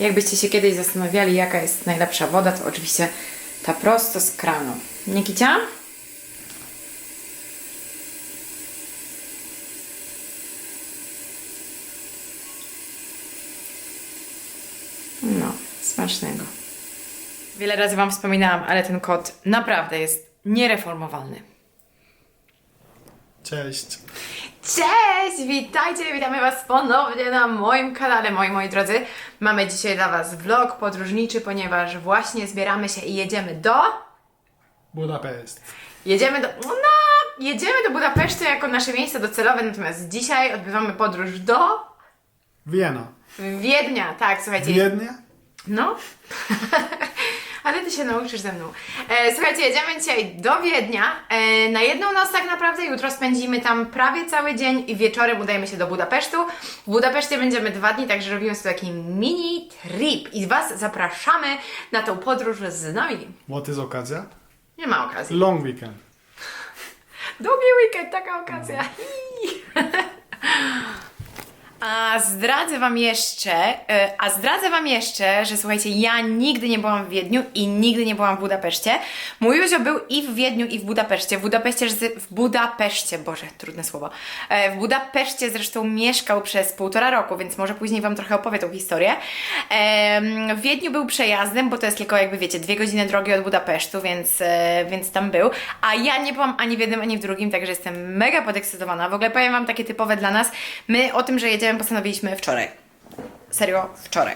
Jakbyście się kiedyś zastanawiali, jaka jest najlepsza woda, to oczywiście ta prosto z kranu. Nie kicia? No, smacznego. Wiele razy Wam wspominałam, ale ten kot naprawdę jest niereformowalny. Cześć. Cześć! Witajcie, witamy Was ponownie na moim kanale, moi moi drodzy. Mamy dzisiaj dla Was vlog podróżniczy, ponieważ właśnie zbieramy się i jedziemy do... Budapest. Jedziemy do... No, jedziemy do Budapesztu jako nasze miejsce docelowe, natomiast dzisiaj odbywamy podróż do... Wiena. Wiednia, tak, słuchajcie. Wiednia? No. Ale ty się nauczysz ze mną. E, słuchajcie, jedziemy dzisiaj do Wiednia. E, na jedną noc tak naprawdę. Jutro spędzimy tam prawie cały dzień i wieczorem udajemy się do Budapesztu. W Budapeszcie będziemy dwa dni, także robimy sobie taki mini trip. I Was zapraszamy na tą podróż z nami. What is okazja? Nie ma okazji. Long weekend. Długi weekend, taka okazja. A zdradzę Wam jeszcze, e, a zdradzę Wam jeszcze, że słuchajcie, ja nigdy nie byłam w Wiedniu i nigdy nie byłam w Budapeszcie. Mój Józio był i w Wiedniu, i w Budapeszcie. W Budapeszcie, w Budapeszcie, Boże, trudne słowo. E, W Budapeszcie zresztą mieszkał przez półtora roku, więc może później Wam trochę opowie tą historię. W Wiedniu był przejazdem, bo to jest tylko jakby wiecie, dwie godziny drogi od Budapesztu, więc, e, więc tam był. A ja nie byłam ani w jednym, ani w drugim, także jestem mega podekscytowana. W ogóle powiem Wam takie typowe dla nas. My o tym, że jedziemy postanowiliśmy wczoraj. Serio, wczoraj.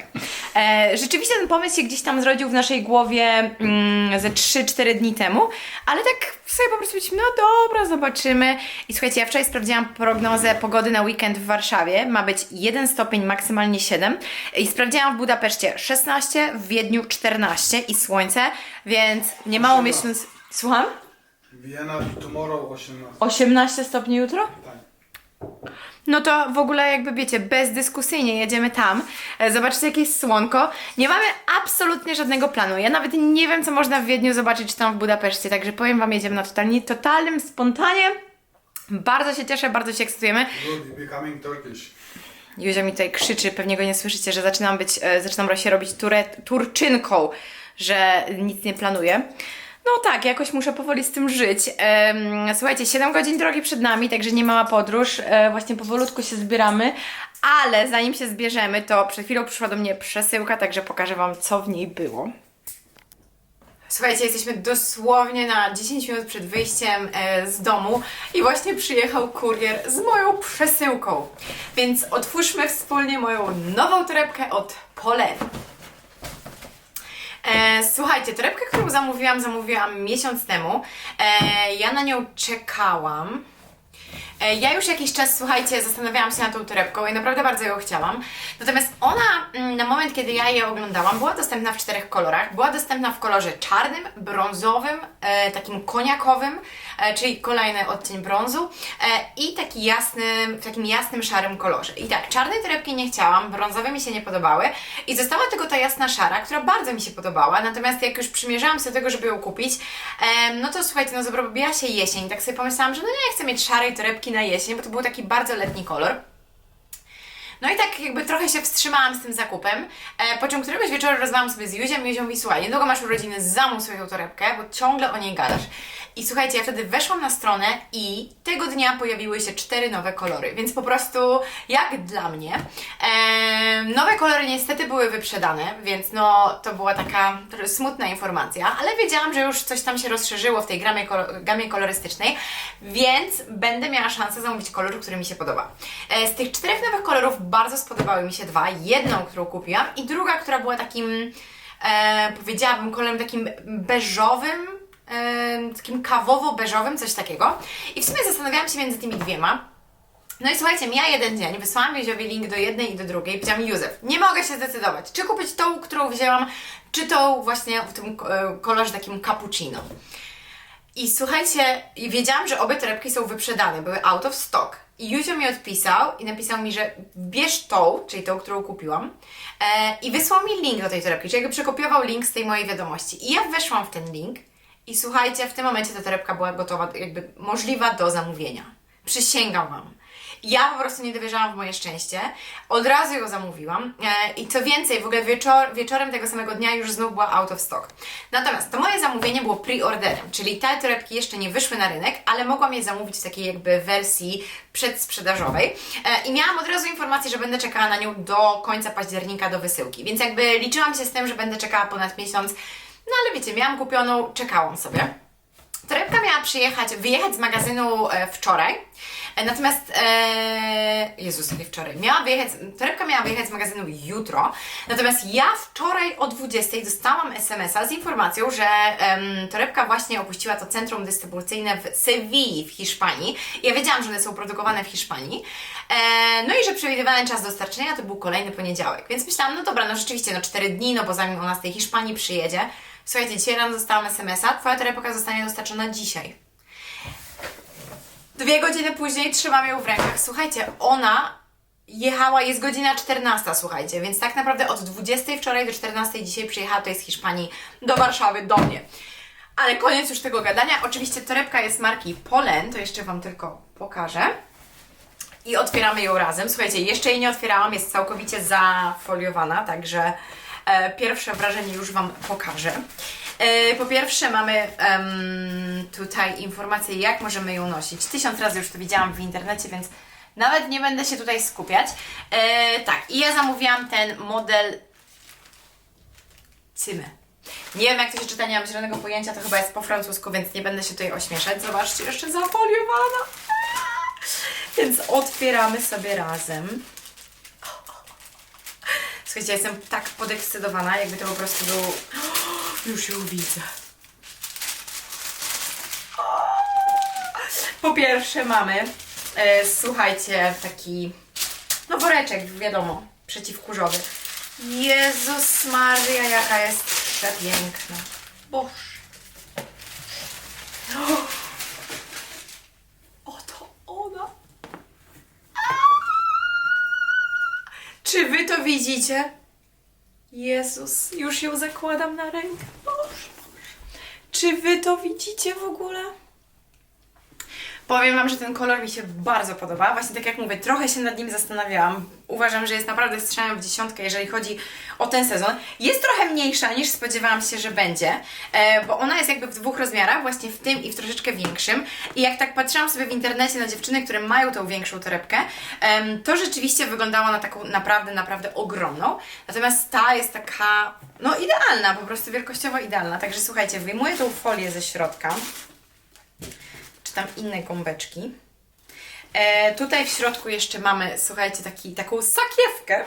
E, rzeczywiście ten pomysł się gdzieś tam zrodził w naszej głowie mm, ze 3-4 dni temu, ale tak sobie po prostu powiedzieliśmy, no dobra, zobaczymy. I słuchajcie, ja wczoraj sprawdziłam prognozę pogody na weekend w Warszawie. Ma być 1 stopień, maksymalnie 7. I sprawdziłam w Budapeszcie 16, w Wiedniu 14 i słońce, więc nie mało miesiąc... Słucham? Wiena tomorrow 18. 18 stopni jutro? Tak. No to w ogóle jakby wiecie, bezdyskusyjnie jedziemy tam, e, zobaczycie jakieś słonko. Nie mamy absolutnie żadnego planu. Ja nawet nie wiem, co można w Wiedniu zobaczyć, czy tam w Budapeszcie, także powiem Wam, jedziemy na totalnie, totalnym spontanie. Bardzo się cieszę, bardzo się ekscytujemy. Józia mi tutaj krzyczy, pewnie go nie słyszycie, że zaczynam być, e, zaczynam się robić turę, turczynką, że nic nie planuję. No tak, jakoś muszę powoli z tym żyć. Słuchajcie, 7 godzin drogi przed nami, także nie mała podróż. E, właśnie powolutku się zbieramy, ale zanim się zbierzemy, to przed chwilą przyszła do mnie przesyłka, także pokażę Wam, co w niej było. Słuchajcie, jesteśmy dosłownie na 10 minut przed wyjściem e, z domu i właśnie przyjechał kurier z moją przesyłką. Więc otwórzmy wspólnie moją nową torebkę od Polew. E, słuchajcie, torebkę, którą zamówiłam, zamówiłam miesiąc temu. E, ja na nią czekałam. E, Ja już jakiś czas, słuchajcie, zastanawiałam się nad tą torebką i naprawdę bardzo ją chciałam. Natomiast ona, mm, na moment, kiedy ja je oglądałam, była dostępna w czterech kolorach. Była dostępna w kolorze czarnym, brązowym, e, takim koniakowym, e, czyli kolejny odcień brązu i taki jasny, w takim jasnym, szarym kolorze. I tak, czarnej torebki nie chciałam, brązowe mi się nie podobały i została tylko ta jasna szara, która bardzo mi się podobała. Natomiast jak już przymierzałam się do tego, żeby ją kupić, no to słuchajcie, no zrobiła się jesień. Tak sobie pomyślałam, że no nie chcę mieć szarej torebki na jesień, bo to był taki bardzo letni kolor. No i tak jakby trochę się wstrzymałam z tym zakupem, e, po czym któregoś wieczoru rozmawiałam sobie z Józiem i Józio mówi, słuchaj, niedługo masz urodziny, zamów tą torebkę, bo ciągle o niej gadasz. I słuchajcie, ja wtedy weszłam na stronę i tego dnia pojawiły się cztery nowe kolory, więc po prostu jak dla mnie, e, nowe kolory niestety były wyprzedane, więc no to była taka smutna informacja, ale wiedziałam, że już coś tam się rozszerzyło w tej kolo- gamie kolorystycznej, więc będę miała szansę zamówić kolor, który mi się podoba. E, z tych czterech nowych kolorów bardzo spodobały mi się dwa. Jedną, którą kupiłam i druga, która była takim, e, powiedziałabym, kolorem takim beżowym, takim kawowo-beżowym, coś takiego. I w sumie zastanawiałam się między tymi dwiema. No i słuchajcie, mija jeden dzień, wysłałam Józiowi link do jednej i do drugiej. Powiedziałam, Józef, nie mogę się zdecydować, czy kupić tą, którą wzięłam, czy tą właśnie w tym e, kolorze takim cappuccino. I słuchajcie, i wiedziałam, że obie torebki są wyprzedane, były out of stock. I Józio mi odpisał i napisał mi, że bierz tą, czyli tą, którą kupiłam, e, i wysłał mi link do tej torebki, czyli jakby przekopiował link z tej mojej wiadomości. I ja weszłam w ten link i słuchajcie, w tym momencie ta torebka była gotowa, jakby możliwa do zamówienia. Przysięgam Wam. Ja po prostu nie dowierzałam w moje szczęście. Od razu ją zamówiłam e, i co więcej, w ogóle wieczor, wieczorem tego samego dnia już znów była out of stock. Natomiast to moje zamówienie było pre-orderem, czyli te torebki jeszcze nie wyszły na rynek, ale mogłam je zamówić w takiej jakby wersji przedsprzedażowej e, i miałam od razu informację, że będę czekała na nią do końca października do wysyłki, więc jakby liczyłam się z tym, że będę czekała ponad miesiąc, no ale wiecie, miałam kupioną, czekałam sobie. Torebka miała przyjechać, wyjechać z magazynu e, wczoraj, e, natomiast, e, Jezus, nie wczoraj, miała wyjechać, torebka miała wyjechać z magazynu jutro, natomiast ja wczoraj o 20 dostałam SMS-a z informacją, że torebka właśnie opuściła to centrum dystrybucyjne w Sewilli w Hiszpanii. Ja wiedziałam, że one są produkowane w Hiszpanii, e, no i że przewidywany czas dostarczenia to był kolejny poniedziałek, więc myślałam, no dobra, no rzeczywiście, no 4 dni, no bo zanim ona z tej Hiszpanii przyjedzie, Słuchajcie, dzisiaj rano dostałam SMS-a, Twoja torebka zostanie dostarczona dzisiaj. Dwie godziny później trzymam ją w rękach. Słuchajcie, ona jechała, jest godzina 14, słuchajcie, więc tak naprawdę od 20 wczoraj do 14 dzisiaj przyjechała tutaj z Hiszpanii do Warszawy, do mnie. Ale koniec już tego gadania. Oczywiście torebka jest marki Polen, to jeszcze Wam tylko pokażę. I otwieramy ją razem. Słuchajcie, jeszcze jej nie otwierałam, jest całkowicie zafoliowana, także pierwsze wrażenie już Wam pokażę. E, po pierwsze mamy em, tutaj informację, jak możemy ją nosić. Tysiąc razy już to widziałam w internecie, więc nawet nie będę się tutaj skupiać. E, tak, i ja zamówiłam ten model Cymy. Nie wiem, jak to się czyta, nie mam zielonego pojęcia, to chyba jest po francusku, więc nie będę się tutaj ośmieszać. Zobaczcie, jeszcze zafoliowana. Więc otwieramy sobie razem. Słuchajcie, jestem tak podekscytowana, jakby to po prostu był... Już ją widzę. Po pierwsze mamy, e, słuchajcie, taki, no woreczek, wiadomo, przeciwkurzowy. Jezus Maria, jaka jest przepiękna. Boże. widzicie? Jezus, już ją zakładam na rękę. Boże, Boże. Czy wy to widzicie w ogóle? Powiem Wam, że ten kolor mi się bardzo podoba. Właśnie tak jak mówię, trochę się nad nim zastanawiałam. Uważam, że jest naprawdę strzałem w dziesiątkę, jeżeli chodzi o ten sezon. Jest trochę mniejsza niż spodziewałam się, że będzie, e, bo ona jest jakby w dwóch rozmiarach, właśnie w tym i w troszeczkę większym. I jak tak patrzyłam sobie w internecie na dziewczyny, które mają tą większą torebkę, to rzeczywiście wyglądało na taką naprawdę, naprawdę ogromną. Natomiast ta jest taka, no idealna, po prostu wielkościowo idealna. Także słuchajcie, wyjmuję tą folię ze środka tam inne gąbeczki. E, tutaj w środku jeszcze mamy, słuchajcie, taki, taką sakiewkę.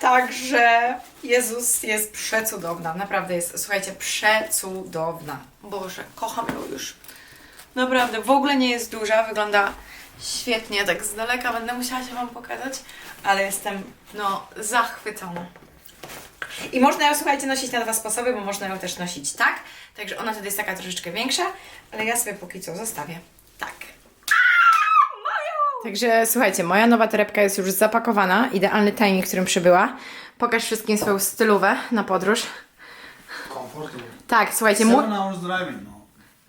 Także Jezus jest przecudowna. Naprawdę jest, słuchajcie, przecudowna. Boże, kocham ją już. Naprawdę, w ogóle nie jest duża, wygląda świetnie, tak z daleka będę musiała się Wam pokazać, ale jestem, no, zachwycona. I można ją, słuchajcie, nosić na dwa sposoby, bo można ją też nosić tak. Także ona wtedy jest taka troszeczkę większa, ale ja sobie póki co zostawię tak. Także słuchajcie, moja nowa torebka jest już zapakowana. Idealny timing, w którym przybyła. Pokaż wszystkim swoją stylówę na podróż. Comfortable. Tak, słuchajcie, mój, Seven hours driving, no.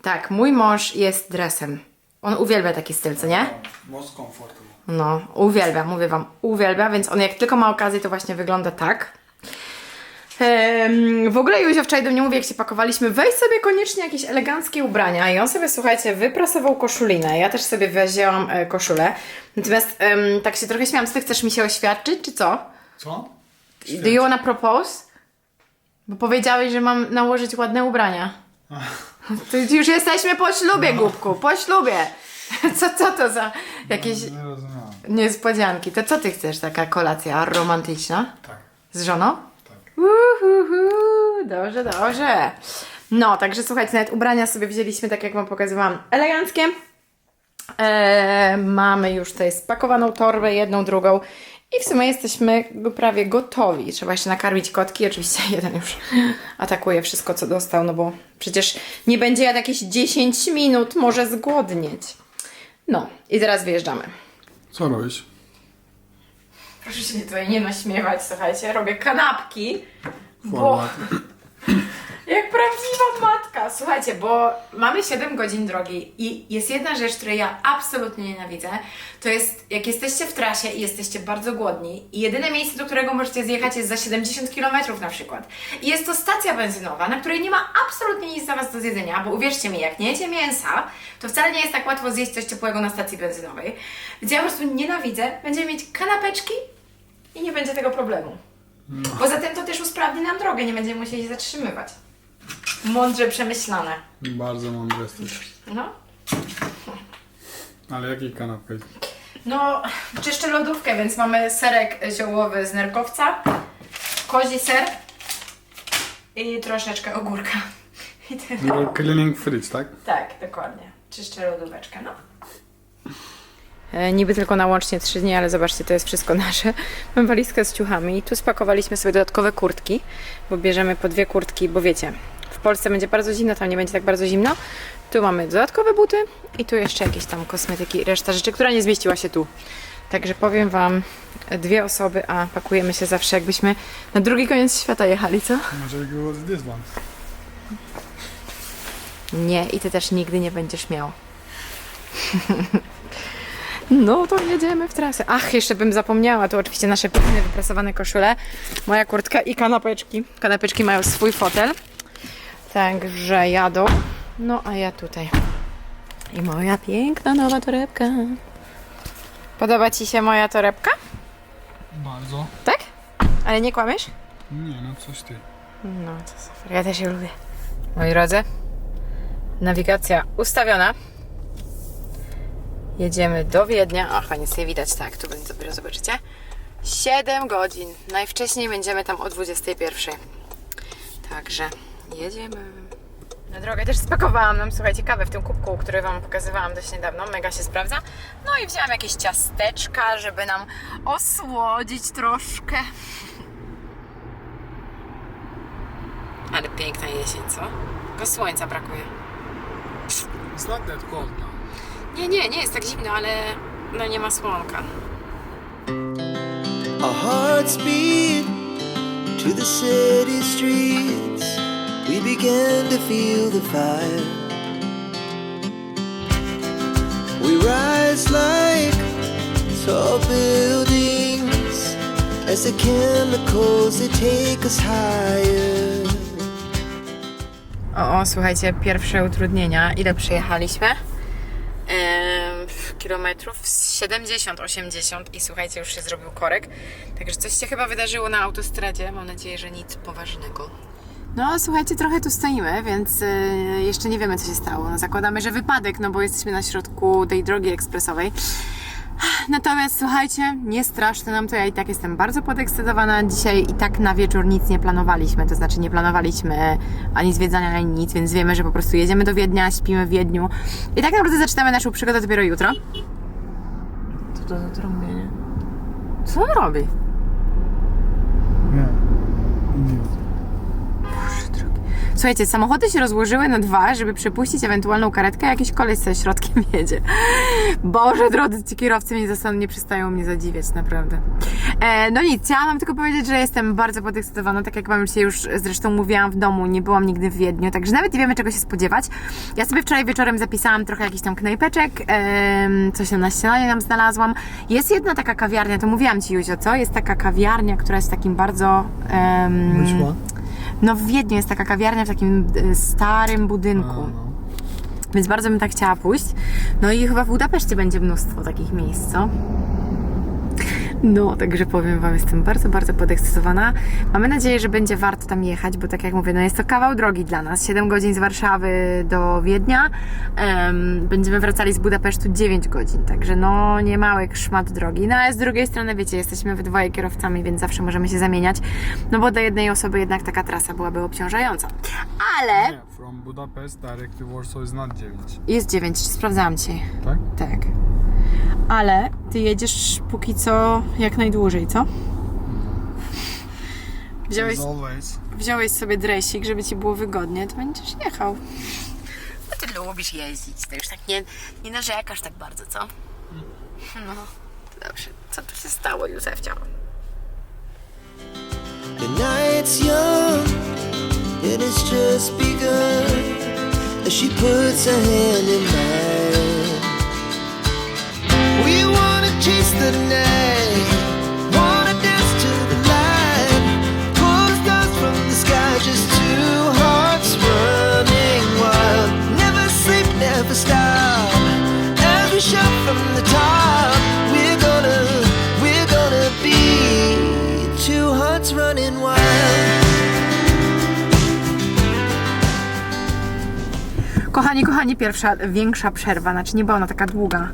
tak, mój mąż jest dresem. On uwielbia taki styl, co nie? Most comfortable. No, uwielbia, mówię Wam, uwielbia, więc on jak tylko ma okazję, to właśnie wygląda tak. W ogóle Józio wczoraj do mnie mówi, jak się pakowaliśmy, weź sobie koniecznie jakieś eleganckie ubrania. I on sobie, słuchajcie, wyprasował koszulinę. Ja też sobie wzięłam e, koszulę. Natomiast em, tak się trochę śmiałam, co ty chcesz mi się oświadczyć, czy co? Co? Do you wanna propose? Bo powiedziałeś, że mam nałożyć ładne ubrania. To już jesteśmy po ślubie, głupku, po ślubie. Co, co to za jakieś Nie rozumiałem. niespodzianki? To co ty chcesz, taka kolacja romantyczna? Tak, Z żoną? Uhuhu, dobrze, dobrze. No, także słuchajcie, nawet ubrania sobie wzięliśmy, tak jak Wam pokazywałam, eleganckie. Eee, mamy już tutaj spakowaną torbę, jedną, drugą. I w sumie jesteśmy prawie gotowi. Trzeba jeszcze nakarmić kotki. Oczywiście jeden już atakuje wszystko, co dostał, no bo przecież nie będzie jadł jakieś 10 minut, może zgłodnieć. No, i teraz wyjeżdżamy. Co robisz? Proszę się tutaj nie naśmiewać, słuchajcie, robię kanapki. Bo. Jak prawdziwa matka. Słuchajcie, bo mamy 7 godzin drogi i jest jedna rzecz, której ja absolutnie nienawidzę. To jest, jak jesteście w trasie i jesteście bardzo głodni i jedyne miejsce, do którego możecie zjechać jest za 70 km na przykład. I jest to stacja benzynowa, na której nie ma absolutnie nic dla Was do zjedzenia, bo uwierzcie mi, jak nie jecie mięsa, to wcale nie jest tak łatwo zjeść coś ciepłego na stacji benzynowej. Więc ja po prostu nienawidzę. Będziemy mieć kanapeczki i nie będzie tego problemu. Poza tym to też usprawni nam drogę, nie będziemy musieli się zatrzymywać. Mądrze przemyślane. Bardzo mądry jesteś. No. Ale jaki kanapka? No, czyszczę lodówkę, więc mamy serek ziołowy z nerkowca, kozi ser i troszeczkę ogórka. I tyle. You're cleaning fridge, tak? Tak, dokładnie. Czyszczę lodóweczkę, no. E, Niby tylko na łącznie 3 dni, ale zobaczcie, to jest wszystko nasze. Mam walizkę z ciuchami. Tu spakowaliśmy sobie dodatkowe kurtki, bo bierzemy po dwie kurtki, bo wiecie, w Polsce będzie bardzo zimno, tam nie będzie tak bardzo zimno. Tu mamy dodatkowe buty i tu jeszcze jakieś tam kosmetyki, reszta rzeczy, która nie zmieściła się tu. Także powiem Wam, dwie osoby, a pakujemy się zawsze jakbyśmy na drugi koniec świata jechali, co? Może go z this one. Nie, i ty też nigdy nie będziesz miał. No to jedziemy w trasę. Ach, jeszcze bym zapomniała. Tu oczywiście nasze piękne, wyprasowane koszule, moja kurtka i kanapeczki. Kanapeczki mają swój fotel. Także jadą. No a ja tutaj. I moja piękna nowa torebka. Podoba Ci się moja torebka? Bardzo. Tak? Ale nie kłamiesz? Nie, no coś ty. No to super, ja też je lubię. Moi drodzy, nawigacja ustawiona. Jedziemy do Wiednia. Ach, nic nie widać, tak, tu będzie dopiero zobaczycie. 7 godzin. Najwcześniej będziemy tam o 21. Także jedziemy. Na drogę też spakowałam nam, słuchajcie, kawę w tym kubku, który Wam pokazywałam dość niedawno. Mega się sprawdza. No i wzięłam jakieś ciasteczka, żeby nam osłodzić troszkę. Ale piękna jesień, co? Tylko słońca brakuje. It's not that cold now. Nie, nie, nie jest tak zimno, ale no nie ma słonka. Our hearts beat to the city streets. We began to feel the fire. We rise like tall buildings as the chemicals they take us higher. O, o, słuchajcie, pierwsze utrudnienia. Ile przejechaliśmy? Kilometrów z 70, 80 i słuchajcie, już się zrobił korek. Także coś się chyba wydarzyło na autostradzie. Mam nadzieję, że nic poważnego. No, słuchajcie, trochę tu stoimy, więc y, jeszcze nie wiemy, co się stało. No, zakładamy, że wypadek, no bo jesteśmy na środku tej drogi ekspresowej. Natomiast słuchajcie, nie straszne nam to, ja i tak jestem bardzo podekscytowana. Dzisiaj i tak na wieczór nic nie planowaliśmy, to znaczy nie planowaliśmy ani zwiedzania, ani nic, więc wiemy, że po prostu jedziemy do Wiednia, śpimy w Wiedniu i tak naprawdę zaczynamy naszą przygodę dopiero jutro. Co to za trąbienie? Co on robi? Nie. Nie. Słuchajcie, samochody się rozłożyły na dwa, żeby przepuścić ewentualną karetkę, a jakiś koleś ze środkiem jedzie. Boże, drodzy ci kierowcy nie przestają mnie zadziwiać, naprawdę. E, no nic, chciałam wam tylko powiedzieć, że jestem bardzo podekscytowana, tak jak wam dzisiaj już zresztą mówiłam w domu, nie byłam nigdy w Wiedniu, także nawet nie wiemy czego się spodziewać. Ja sobie wczoraj wieczorem zapisałam trochę jakichś tam knajpeczek, em, coś na ścianie nam znalazłam. Jest jedna taka kawiarnia, to mówiłam ci Józio, co? Jest taka kawiarnia, która jest takim bardzo... one? No w Wiedniu jest taka kawiarnia w takim e, starym budynku, no. więc bardzo bym tak chciała pójść. No i chyba w Budapeszcie będzie mnóstwo takich miejsc, co? No, także powiem Wam, jestem bardzo, bardzo podekscytowana. Mamy nadzieję, że będzie warto tam jechać, bo tak jak mówię, no jest to kawał drogi dla nas. 7 godzin z Warszawy do Wiednia. Em, będziemy wracali z Budapesztu 9 godzin, także no nie mały szmat drogi. No ale z drugiej strony, wiecie, jesteśmy we dwoje kierowcami, więc zawsze możemy się zamieniać, no bo dla jednej osoby jednak taka trasa byłaby obciążająca. Ale Nie, from Budapest direct to Warsaw is not 9. jest 9, sprawdzałam Ci. Tak? Tak. Ale ty jedziesz póki co jak najdłużej, co? Wziąłeś, wziąłeś sobie dresik, żeby ci było wygodnie, to będziesz jechał. No ty lubisz jeździć, to już tak nie, nie narzekasz tak bardzo, co? No, dobrze. Co tu się stało, Józefcia? The night's young and it's just begun. She puts her hand in mine. Chase the night, wanna dance to the light, stars from the sky, just two hearts running wild. Never sleep, never stop. From the Kochani, kochani, pierwsza większa przerwa, znaczy nie była ona taka długa.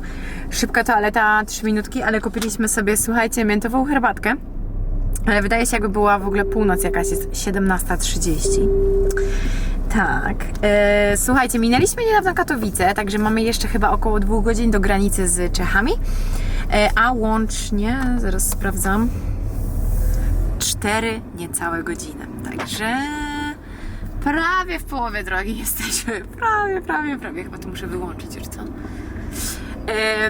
Szybka toaleta, 3 minutki, ale kupiliśmy sobie, słuchajcie, miętową herbatkę. Ale wydaje się, jakby była w ogóle północ jakaś, jest 17.30. Tak. E, słuchajcie, minęliśmy niedawno Katowice, także mamy jeszcze chyba około dwóch godzin do granicy z Czechami. E, a łącznie, zaraz sprawdzam, 4 niecałe godziny. Także prawie w połowie drogi jesteśmy. Prawie, prawie, prawie. Chyba to muszę wyłączyć już, co?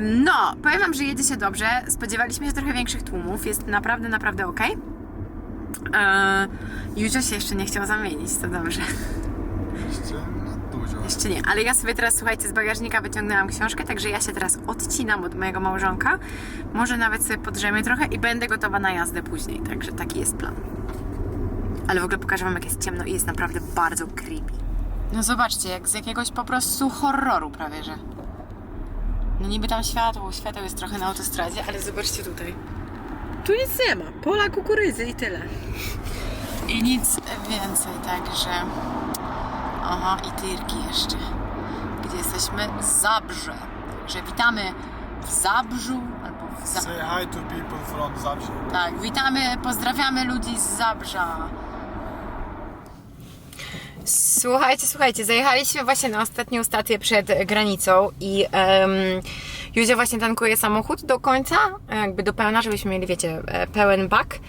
No, powiem Wam, że jedzie się dobrze. Spodziewaliśmy się trochę większych tłumów. Jest naprawdę, naprawdę ok. Józio się jeszcze nie chciał zamienić, to dobrze. Jeszcze nie, ale ja sobie teraz, słuchajcie, z bagażnika wyciągnęłam książkę, także ja się teraz odcinam od mojego małżonka. Może nawet sobie podrzemię trochę i będę gotowa na jazdę później, także taki jest plan. Ale w ogóle pokażę Wam, jak jest ciemno i jest naprawdę bardzo creepy. No zobaczcie, jak z jakiegoś po prostu horroru prawie, że. No niby tam światło, światło jest trochę na autostradzie, ale zobaczcie tutaj. Tu nic nie ma, pola kukurydzy i tyle. I nic więcej, także... Aha, i Tyrki jeszcze. Gdzie jesteśmy? Zabrze. Także witamy w Zabrzu albo w Zabrze. Say hi to people from Zabrze. Tak, witamy, pozdrawiamy ludzi z Zabrza. Słuchajcie, słuchajcie, zajechaliśmy właśnie na ostatnią stację przed granicą i um, Józia właśnie tankuje samochód do końca, jakby do pełna, żebyśmy mieli, wiecie, e, pełen bak.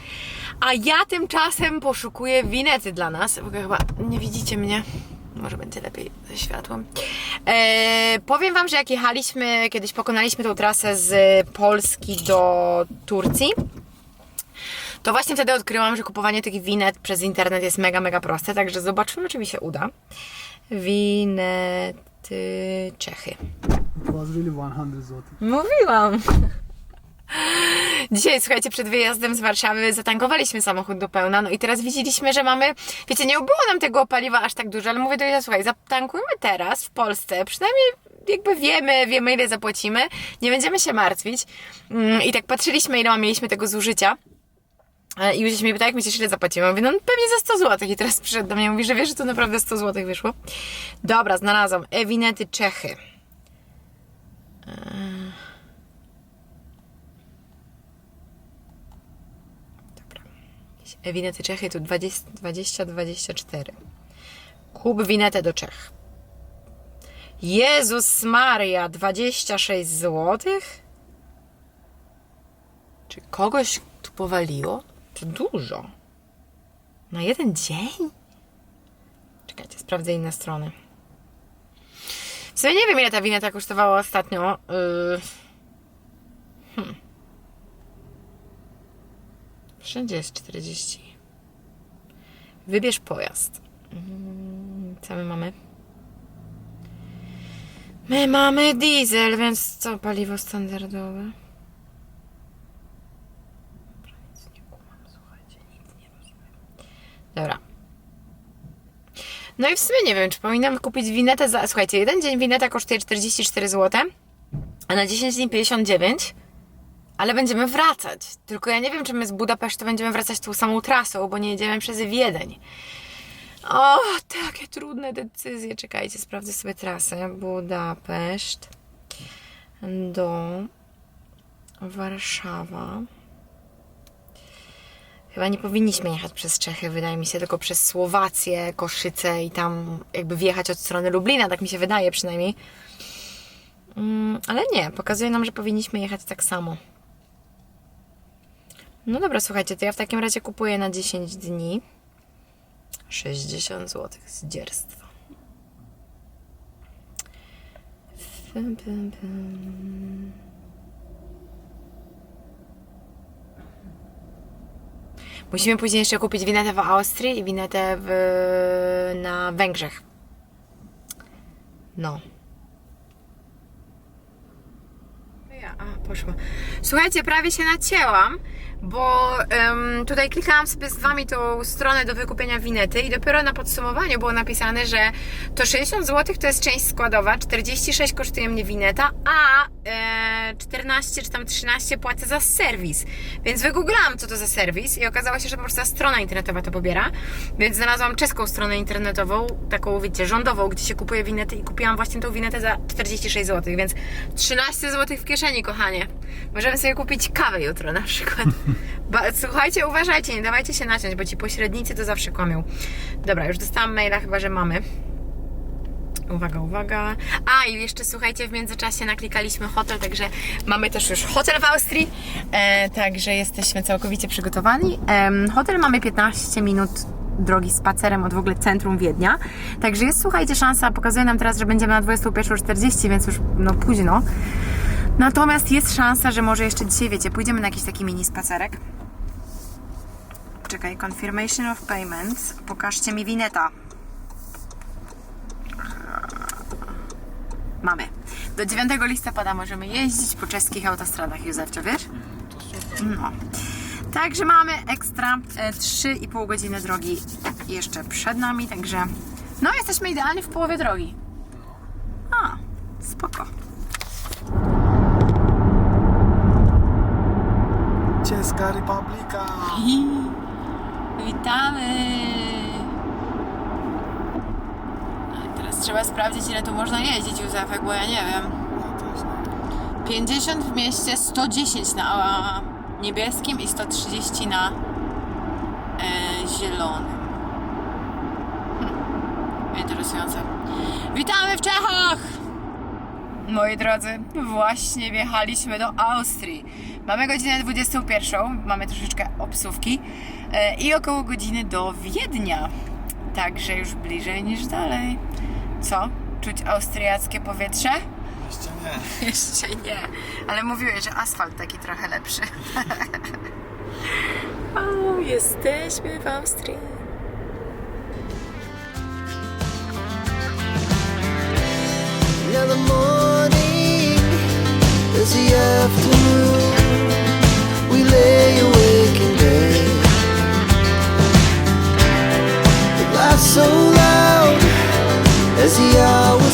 A ja tymczasem poszukuję winety dla nas. W ogóle chyba nie widzicie mnie. Może będzie lepiej ze światłem. E, powiem Wam, że jak jechaliśmy, kiedyś pokonaliśmy tą trasę z Polski do Turcji, to właśnie wtedy odkryłam, że kupowanie tych winet przez internet jest mega, mega proste, także zobaczymy, czy mi się uda. Winety Czechy. It was really 100 zł. Mówiłam. Dzisiaj, słuchajcie, przed wyjazdem z Warszawy zatankowaliśmy samochód do pełna, no i teraz widzieliśmy, że mamy, wiecie, nie ubyło nam tego paliwa aż tak dużo, ale mówię do Józia, słuchaj, zatankujmy teraz w Polsce, przynajmniej jakby wiemy, wiemy ile zapłacimy, nie będziemy się martwić. Mm, I tak patrzyliśmy, ile mieliśmy tego zużycia. E, I Józia się mnie pyta, jak myślisz, ile zapłacimy? Mówię, no pewnie za 100 zł. I teraz przyszedł do mnie i mówi, że wiesz, że to naprawdę 100 zł wyszło. Dobra, znalazłam. Ewinety Czechy. Winety Czechy tu 20-24. Kup winetę do Czech. Jezus Maria, 26 zł? Czy kogoś tu powaliło? To dużo. Na jeden dzień? Czekajcie, sprawdzę inne strony. W sumie nie wiem, ile ta wineta kosztowała ostatnio. Yy... Hmm. Wszędzie jest 40. Wybierz pojazd. Mm, Co my mamy? My mamy diesel, więc co? Paliwo standardowe. Nic nie kumam, słuchajcie, nic nie rozumiem. Dobra. No i w sumie nie wiem, czy powinnam kupić winetę za... Słuchajcie, jeden dzień wineta kosztuje 44 zł, a na 10 dni 59 ale będziemy wracać. Tylko ja nie wiem, czy my z Budapesztu będziemy wracać tą samą trasą, bo nie jedziemy przez Wiedeń. O, takie trudne decyzje. Czekajcie, sprawdzę sobie trasę. Budapeszt do Warszawa. Chyba nie powinniśmy jechać przez Czechy, wydaje mi się, tylko przez Słowację, Koszyce i tam jakby wjechać od strony Lublina, tak mi się wydaje przynajmniej. Mm, ale nie, pokazuje nam, że powinniśmy jechać tak samo. No dobra, słuchajcie, to ja w takim razie kupuję na 10 dni 60 zł zdzierstwa. Pum, pum, pum. Musimy później jeszcze kupić winetę w Austrii i winetę w, na Węgrzech. No. Ja, a, poszło. Słuchajcie, prawie się nacięłam, bo em, tutaj klikałam sobie z Wami tą stronę do wykupienia winety i dopiero na podsumowaniu było napisane, że to 60 zł to jest część składowa, 46 kosztuje mnie wineta, a 14 czy tam 13 płacę za serwis. Więc wygooglałam, co to za serwis i okazało się, że po prostu ta strona internetowa to pobiera. Więc znalazłam czeską stronę internetową, taką wiecie, rządową, gdzie się kupuje winety i kupiłam właśnie tą winetę za 46 zł, więc 13 zł w kieszeni, kochanie. Możemy sobie kupić kawę jutro na przykład. Słuchajcie, uważajcie, nie dawajcie się naciąć, bo ci pośrednicy to zawsze kłamią. Dobra, już dostałam maila, chyba że mamy. Uwaga, uwaga. A i jeszcze słuchajcie, w międzyczasie naklikaliśmy hotel, także mamy też już hotel w Austrii. E, także jesteśmy całkowicie przygotowani. Em, hotel mamy 15 minut drogi spacerem od w ogóle centrum Wiednia. Także jest, słuchajcie, szansa, pokazuje nam teraz, że będziemy na 21.40, więc już no późno. Natomiast jest szansa, że może jeszcze dzisiaj, wiecie, pójdziemy na jakiś taki mini spacerek. Czekaj, confirmation of payment. Pokażcie mi wineta. Mamy. Do 9 listopada możemy jeździć po czeskich autostradach, Józef, czy wiesz? No. Także mamy ekstra e, 3,5 godziny drogi jeszcze przed nami, także no jesteśmy idealnie w połowie drogi. A, spoko. Czeska Republika. Witamy! A teraz trzeba sprawdzić, ile tu można jeździć, Józefek, bo ja nie wiem. No to jest nie. 50 w mieście, 110 na niebieskim i 130 na e, zielonym. Hm. Interesujące. Witamy w Czechach! Moi drodzy, właśnie wjechaliśmy do Austrii. Mamy godzinę 21, mamy troszeczkę obsówki e, i około godziny do Wiednia. Także już bliżej niż dalej. Co? Czuć austriackie powietrze? Jeszcze nie. Jeszcze nie, ale mówiłeś, że asfalt taki trochę lepszy. o, jesteśmy w Austrii. Now the morning as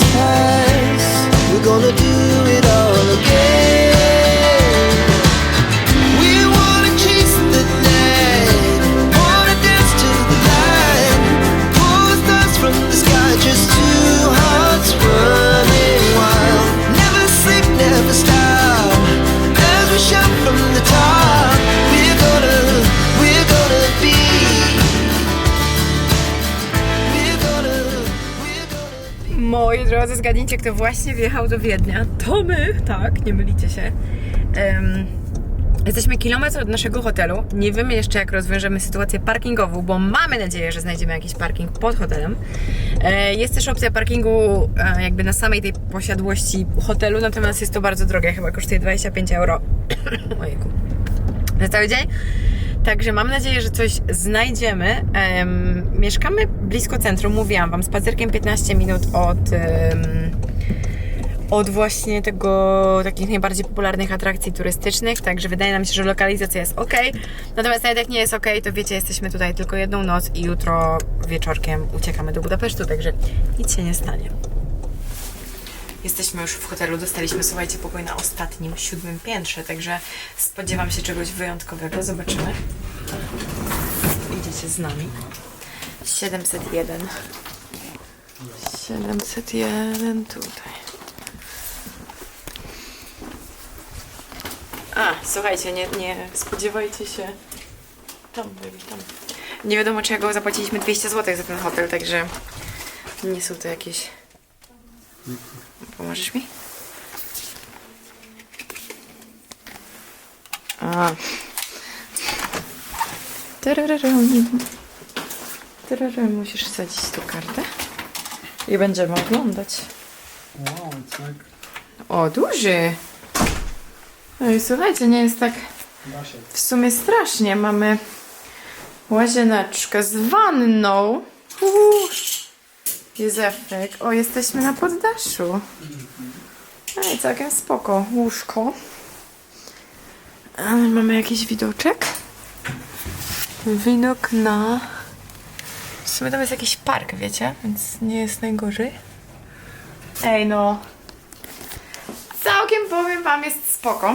Moi drodzy, zgadnijcie, kto właśnie wjechał do Wiednia. To my, tak, nie mylicie się. Em, jesteśmy kilometr od naszego hotelu. Nie wiemy jeszcze, jak rozwiążemy sytuację parkingową, bo mamy nadzieję, że znajdziemy jakiś parking pod hotelem. E, jest też opcja parkingu e, jakby na samej tej posiadłości hotelu, natomiast jest to bardzo drogie, chyba kosztuje 25 euro. Ojejku. Na cały dzień. Także mam nadzieję, że coś znajdziemy. Em, mieszkamy blisko centrum, mówiłam Wam, spacerkiem 15 minut od, od właśnie tego, takich najbardziej popularnych atrakcji turystycznych, także wydaje nam się, że lokalizacja jest ok. Natomiast nawet jak nie jest ok, to wiecie, jesteśmy tutaj tylko jedną noc i jutro wieczorkiem uciekamy do Budapesztu, także nic się nie stanie. Jesteśmy już w hotelu, dostaliśmy, słuchajcie, pokój na ostatnim, siódmym piętrze, także spodziewam się czegoś wyjątkowego. Zobaczymy. Idziecie z nami. 701. 701 tutaj. A, słuchajcie, nie, nie spodziewajcie się. Tam, baby, tam. Nie wiadomo czego, zapłaciliśmy 200 zł za ten hotel, także nie są to jakieś Pomożesz mi? A. Tararam. Tararam. Musisz wsadzić tu kartę i będziemy oglądać. Wow, tak. O, duży! No i słuchajcie, nie jest tak w sumie strasznie. Mamy Łazieneczkę z wanną. Uuu. Józefek. O, jesteśmy na poddaszu. Ej, całkiem spoko. Łóżko. Ale mamy jakiś widoczek. Widok na... W sumie tam jest jakiś park, wiecie? Więc nie jest najgorzej. Ej, no. Całkiem powiem wam, jest spoko.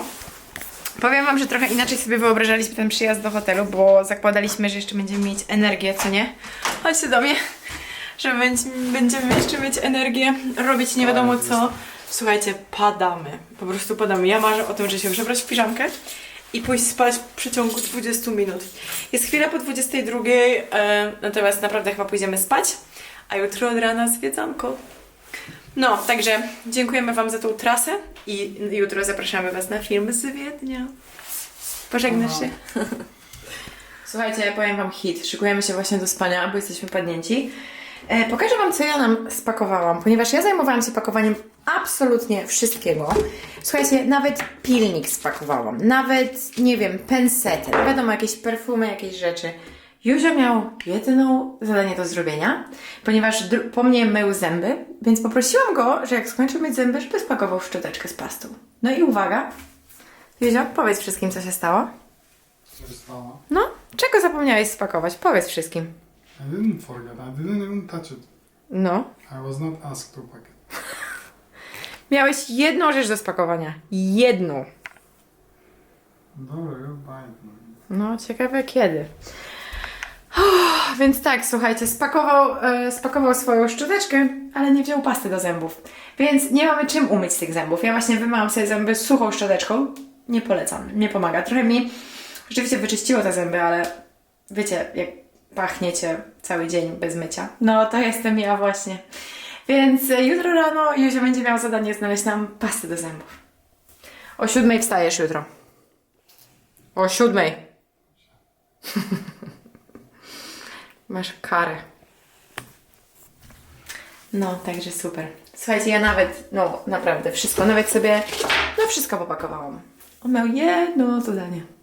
Powiem wam, że trochę inaczej sobie wyobrażaliśmy ten przyjazd do hotelu, bo zakładaliśmy, że jeszcze będziemy mieć energię, co nie? Chodźcie do mnie, że będzie- będziemy jeszcze mieć energię, robić nie wiadomo co. Słuchajcie, padamy. Po prostu padamy. Ja marzę o tym, że się przebrać w piżamkę i pójść spać w przeciągu 20 minut. Jest chwila po 22, e, natomiast naprawdę chyba pójdziemy spać, a jutro od rana zwiedzanko. No, także dziękujemy Wam za tą trasę i jutro zapraszamy Was na film z Wiednia. Pożegnasz się? Słuchajcie, ja powiem Wam hit. Szykujemy się właśnie do spania, bo jesteśmy padnięci. E, pokażę Wam, co ja nam spakowałam, ponieważ ja zajmowałam się pakowaniem absolutnie wszystkiego. Słuchajcie, nawet pilnik spakowałam, nawet, nie wiem, pensety, no wiadomo, jakieś perfumy, jakieś rzeczy. Józio miał jedyną zadanie do zrobienia, ponieważ po mnie mył zęby, więc poprosiłam go, że jak skończył myć zęby, żeby spakował szczoteczkę z pastą. No i uwaga, Józio, powiedz wszystkim, co się stało. Co się stało? No, czego zapomniałeś spakować? Powiedz wszystkim. I didn't forget. I didn't even touch it. No. I was not asked to pack it. Miałeś jedną rzecz do spakowania. Jedną. Dobra, goodbye. No, ciekawe kiedy. Uff, więc tak, słuchajcie, spakował, e, spakował swoją szczoteczkę, ale nie wziął pasty do zębów. Więc nie mamy czym umyć tych zębów. Ja właśnie wymyłam sobie zęby suchą szczoteczką. Nie polecam, nie pomaga. Trochę mi rzeczywiście wyczyściło te zęby, ale wiecie, jak pachniecie cały dzień bez mycia. No, to jestem ja właśnie. Więc e, jutro rano Józio będzie miał zadanie znaleźć nam pasty do zębów. O siódmej wstajesz jutro. O siódmej. Masz karę. No, także super. Słuchajcie, ja nawet, no naprawdę wszystko, nawet sobie, no wszystko popakowałam. On miał jedno zadanie.